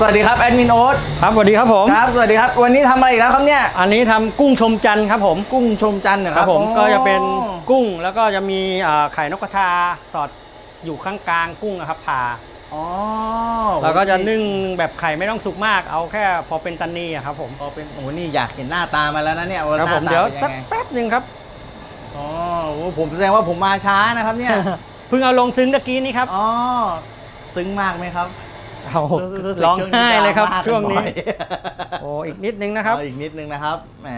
สวัสดีครับแอดมินโอ๊ตครับสวัสดีครับผมครับสวัสดีครับ วันนี้ทำอะไรอีกแล้วครับเนี่ยอันนี้ทำกุ้งชมจันทร์ครับผมกุ้งชมจันทร์เหรอคครัรับบผมอ๋อก็จะเป็นกุ้งแล้วก็จะมีอ่าไข่นกกระทาสอดอยู่ข้างกลางกุ้งนะครับผ่าอ๋อแล้วก็จะนึ่งแบบไข่ไม่ต้องสุกมาก เอาแค่พอเป็นตันนีอะครับผมพอเป็นโอ้โหนี่อยากเห็นหน้าตามาแล้วนะเนี่ยว่าครับหผน้ามตาเดี๋ยวเป็นสัยักงไงแป๊บหนึ่งครับอ๋อโอ้โหผมแสดงว่าผมมาช้านะครับเนี่ยเพิ่งเอาลงซึ้งตะกี้นี้ครับ อ๋อซึ้งมากไหมครับ เอารู้สึกร้องไห้เลยครับ ช่ช่ววงงนี้นี้ดราม่ากันบ่อยโอ้อีกนิดนึงนะครับ เอาอีกนิดนึงนะครับแหม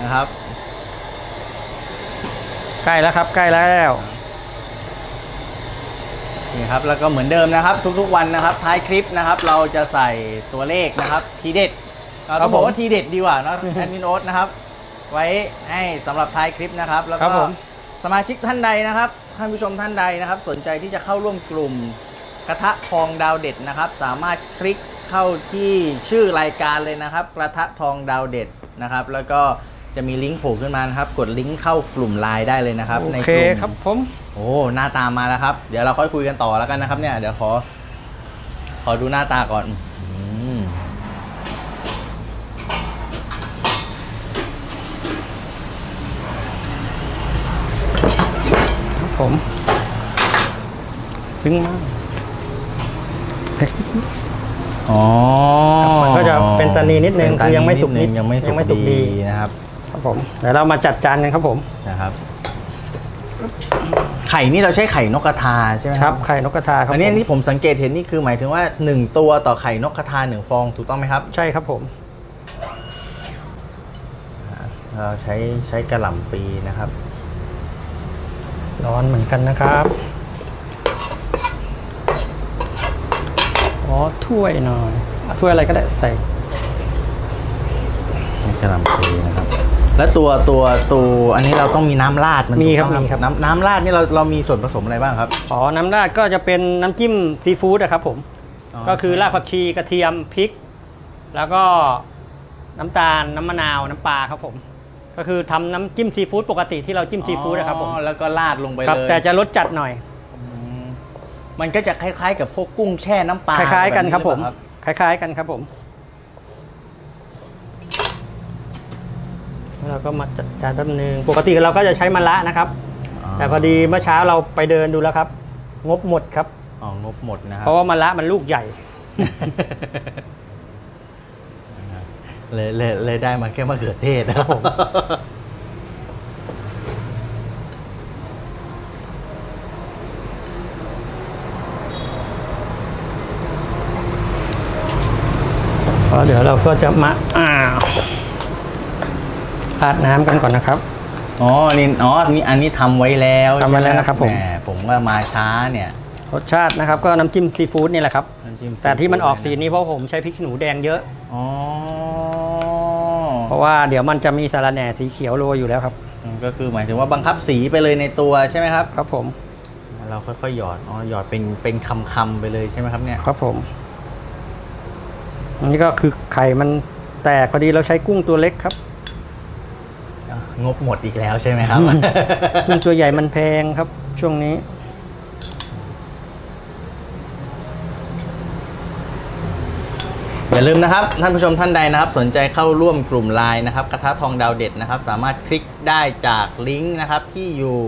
นะครับ ใกล้แล้วครับ ใกล้แล้ว นี่ครับแล้วก็เหมือนเดิมนะครับ ทุกๆวันนะครับ ท้ายคลิปนะครับ เราจะใส่ตัวเลขนะครับทีเด็ดเราต้องบอกว่าทีเด็ดดีกว่าเนอะแอดมินโอ๊ตนะครับ ไว้ให้สำหรับท้ายคลิปนะครับ แล้วครัก็บผม สมาชิกท่านใดนะครับ ท่านผู้ชมท่านใดนะครับ สนใจที่จะเข้าร่วมกลุ่มกระทะทองดาวเด็ดนะครับ สามารถคลิกเข้าที่ชื่อรายการเลยนะครับ กระทะทองดาวเด็ดนะครับ แล้วก็จะมีลิงก์โผล่ขึ้นมานะครับ กดลิงก์เข้ากลุ่มไลน์ได้เลยนะครับ โอในเคกลุ่มครับผม โอ้หน้าตามาแล้วครับ เดี๋ยวเราค่อยคุยกันต่อแล้วกันนะครับ เนี่ยเดี๋ยวขอ ขอดูหน้าตาก่อนอืม ครับ ผมซึ้งมากอ๋อมันก็จะเป็นตานีนิดนึงเป็ตาคือยังไม่สุกนิดนึงนิดยังไม่สุยังกไม่สุกดีดีนะครับ ครับผมเดี๋ยวเรามาจัดจานกันครับผมนะครับไข่นี่เราใช้ไข่นกกระทาใช่ไหมครับไข่นกกระทาครับอันนี้ผมที่ผมสังเกตเห็นนี่คือหมายถึงว่า 1 ตัวต่อไข่นกกระทาหนึ่งฟองถูกต้องไหมครับ ใช่ครับผมเราใช้ใช้กระหล่ำปีนะครับ ร้อนเหมือนกันนะครับอ๋อถ้วยหน่อยอะถ้วยอะไรก็ได้ใส่นี่กระหล่ำปีนะครับ แล้วตัวตัวตัวอันนี้เราต้องมีน้ำราดมันมีครับถูกต้องมีครับ น้ำน้ำราดนี่เราเรามีส่วนผสมอะไรบ้างครับ อ๋อ น้ำราดก็จะเป็นน้ำจิ้มซีฟู้ดนะครับผมอ๋อก็คือรากผักชีกระเทียมพริก แล้วก็น้ำตาลน้ำมะนาวน้ำปลาครับผม ก็คือทำน้ำจิ้มซีฟู้ดปกติที่เราจิ้มซีฟู้ดนะครับผมอ๋อแล้วก็ราดลงไปครับเลยแต่จะรสจัดหน่อย อืมมันก็จะคล้ายๆ กับพวกกุ้งแช่น้ำปลาคล้ายๆกันครับผมแหอเปล่าคล้ายๆกันครับผมแล้วเราก็มาจัดจานแป๊บนึงปกติเราก็จะใช้มะระนะครับ แต่พอดีเมื่อเช้าเราไปเดินดูแล้วครับ งบหมดครับ อ๋องบหมดนะครัเพราะว่ามะระมันลูกใหญ่ เลยเลยเลยได้มาแค่มะเขือเทศนะครับผม เพราะเดี๋ยวเราก็จะมาอ่าวราดน้ำกันก่อนนะครับ อ๋อ นี่ อ๋อ นี่ อันนี้ทำไว้แล้วทำไว้แล้วใช่หนะครับผม แหผมว่ามาช้าเนี่ย รสชาตินะครับ ก็น้ำจิ้มซีฟู้ดนี่แหละครับ น้ำจิ้มแต่ที่มันออกสีซีฟู้ดนี้เพราะผมใช้พริกขี้หนูแดงเยอะ อ๋อเพ ราะว่าเดี๋ยวมันจะมีสาระแหน่สีเขียวโรยอยู่แล้วครับ อืมก็คือหมายถึงว่าบังคับสีไปเลยในตัวใช่ไหมครับ ครับผมเราค่อยๆหยอดอ๋อหยอดเป็นเป็นคำๆไปเลยใช่ไหมครับเนี่ยครับผม อันนี้ก็คือไข่มันแตกพอดีเราใช้กุ้งตัวเล็กครับอะงบหมดอีกแล้วใช่ไหมครับ กุ้งตัวใหญ่มันแพงครับ ช่วงนี้ อย่าลืมนะครับท่านผู้ชมท่านใดนะครับ สนใจเข้าร่วมกลุ่มไลน์นะครับกระทะทองดาวเด็ดนะครับ สามารถคลิกได้จากลิงก์นะครับที่อยู่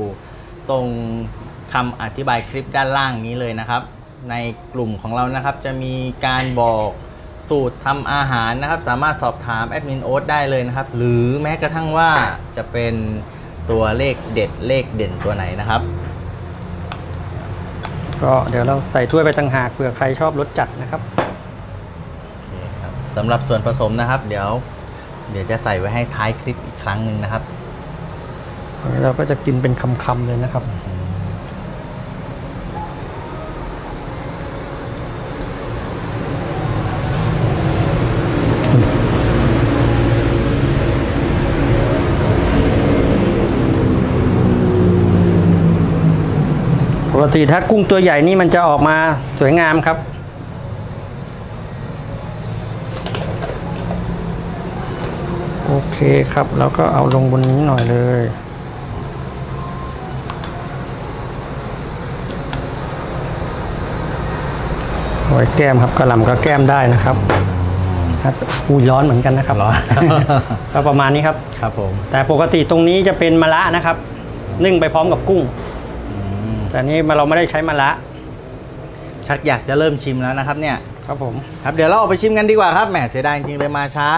ตรงคำอธิบายคลิปด้านล่างนี้เลยนะครับ ในกลุ่มของเรานะครับ จะมีการบอกสูตรทำอาหารนะครับ สามารถสอบถามแอดมินโอ๊ตได้เลยนะครับ หรือแม้กระทั่งว่าจะเป็นตัวเลขเด็ดเลขเด่นตัวไหนนะครับ ก็เดี๋ยวเราใส่ถ้วยไปต่างหากเผื่อใครชอบรสจัดนะครับโอเคครับ สำหรับส่วนผสมนะครับ เดี๋ยว เดี๋ยวจะใส่ไว้ให้ท้ายคลิปอีกครั้งหนึ่งนะครับ เราก็จะกินเป็นคำๆเลยนะครับ ปกติถ้ากุ้งตัวใหญ่นี่มันจะออกมาสวยงามครับ โอเคครับแล้วก็เอาลงบนนี้หน่อยเลยเอาไว้แก้มครับกระหล่ำก็แก้มได้นะครับครับอู้ร้อนเหมือนกันนะครับร้อนก็ประมาณนี้ครับครับผมแต่ปกติตรงนี้จะเป็นมะระนะครับ นึ่งไปพร้อมกับกุ้งอืมแต่นี้เราไม่ได้ใช้มะระชักอยากจะเริ่มชิมแล้วนะครับเนี่ยครับผมครับเดี๋ยวเราออกไปชิมกันดีกว่าครับแหมเสียดายจริงๆเลยมาช้า